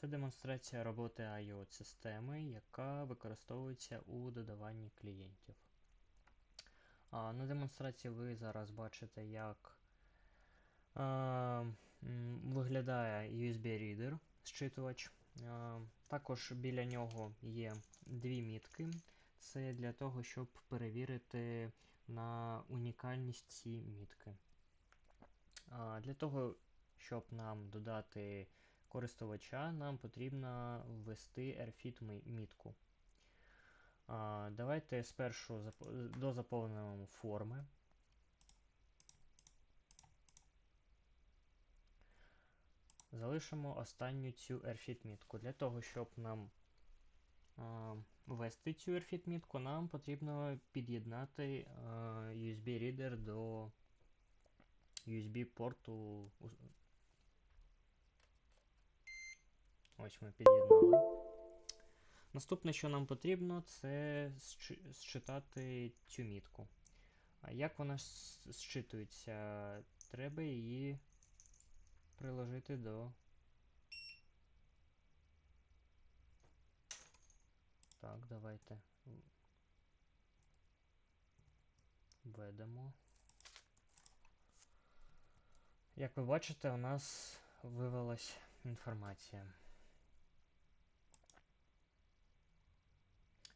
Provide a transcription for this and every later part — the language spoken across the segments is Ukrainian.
Це демонстрація роботи IOT системи, яка використовується у додаванні клієнтів. На демонстрації ви зараз бачите, як виглядає USB-reader, зчитувач. А, Також біля нього є дві мітки. Це для того, щоб перевірити на унікальність ці мітки. Для того, щоб нам додати користувача, нам потрібно ввести AirFit ми- мітку. Давайте спершу зап- дозаповнимо форми. Залишимо останню цю AirFit мітку. Для того, щоб нам ввести цю AirFit мітку, нам потрібно під'єднати USB-reader до USB-порту. Ось ми під'єднали. Наступне, що нам потрібно, це зчи- зчитати цю мітку. А як вона зчитується? Треба її приложити до. Так, давайте введемо. Як ви бачите, у нас вивелась інформація.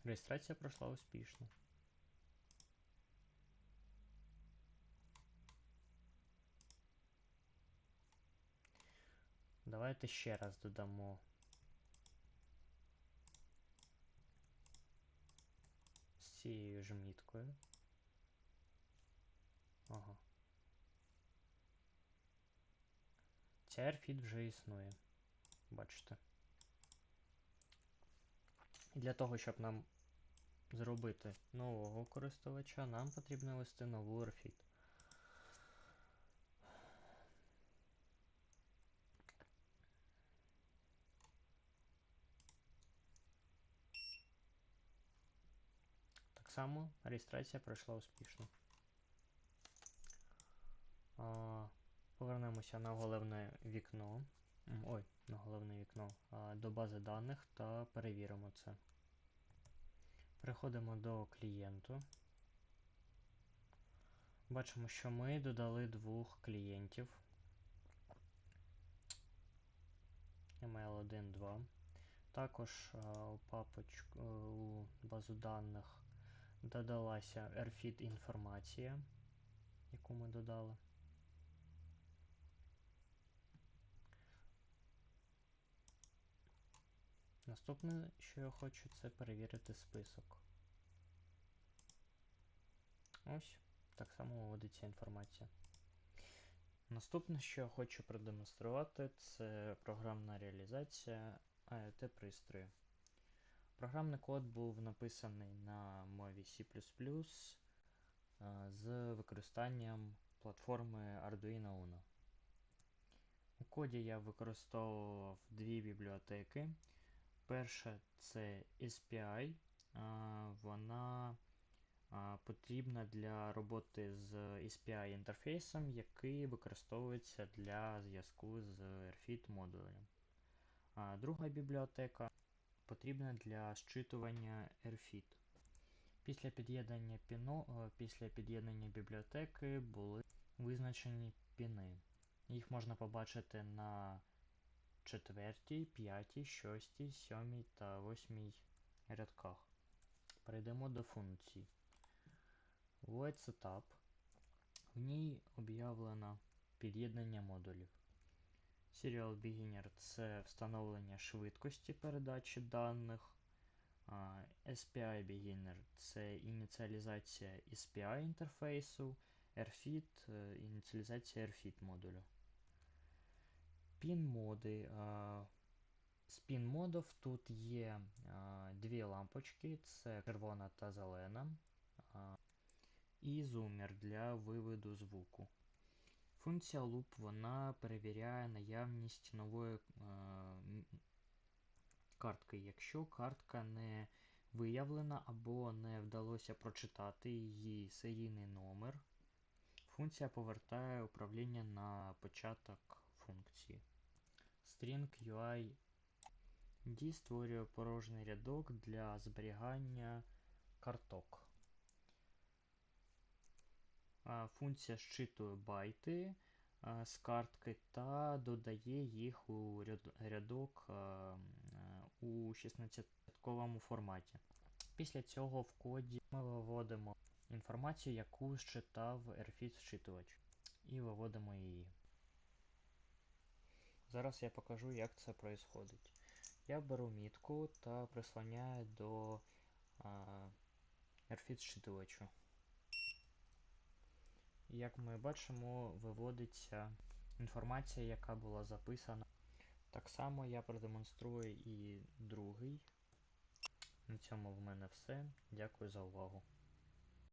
Реєстрація пройшла успішно. Давайте ще раз додамо з цією ж міткою. Ага. Ця AirFit вже існує. Бачите. Для того, щоб нам зробити нового користувача, нам потрібно ввести нову AirFit. Так само реєстрація пройшла успішно. Повернемося на головне вікно. Ой, на головне вікно до бази даних та перевіримо це. Переходимо до клієнту. Бачимо, що ми додали двох клієнтів. email 1, 2. Також у папочку у базу даних додалася AirFit інформація, яку ми додали. Наступне, що я хочу, це перевірити список. Ось, так само виводиться інформація. Наступне, що я хочу продемонструвати, це програмна реалізація IoT пристрою. Програмний код був написаний на мові C з використанням платформи Arduino Uno. У коді я використовував дві бібліотеки. Перша це SPI, вона потрібна для роботи з SPI інтерфейсом, який використовується для зв'язку з RFID модулем. Друга бібліотека потрібна для щитування RFID. Після під'єднання піно, е, після під'єднання бібліотеки були визначені піни. Їх можна побачити на четвертій, п'ятій, шостій, сьомій та восьмій рядках. Перейдемо до функцій. Void Setup. В ній об'явлено під'єднання модулів. Serial Beginner це встановлення швидкості передачі даних. SPI Beginner це ініціалізація SPI інтерфейсу, RFID е, ініціалізація RFID модулю. Пін-моди. З пін-модів тут є дві лампочки, це червона та зелена, і зумер для виводу звуку. Функція loop вона перевіряє наявність нової картки, якщо картка не виявлена або не вдалося прочитати її серійний номер. Функція повертає управління на початок функції. String UI D створює порожній рядок для зберігання карток. Функція зчитує байти з картки та додає їх у рядок у 16-ковому форматі. Після цього в коді ми виводимо інформацію, яку зчитав RFID зчитувач, і виводимо її. Зараз я покажу, як це происходить. Я беру мітку та прислоняю до зчитувачу. Як ми бачимо, виводиться інформація, яка була записана. Так само я продемонструю і другий. На цьому в мене все. Дякую за увагу.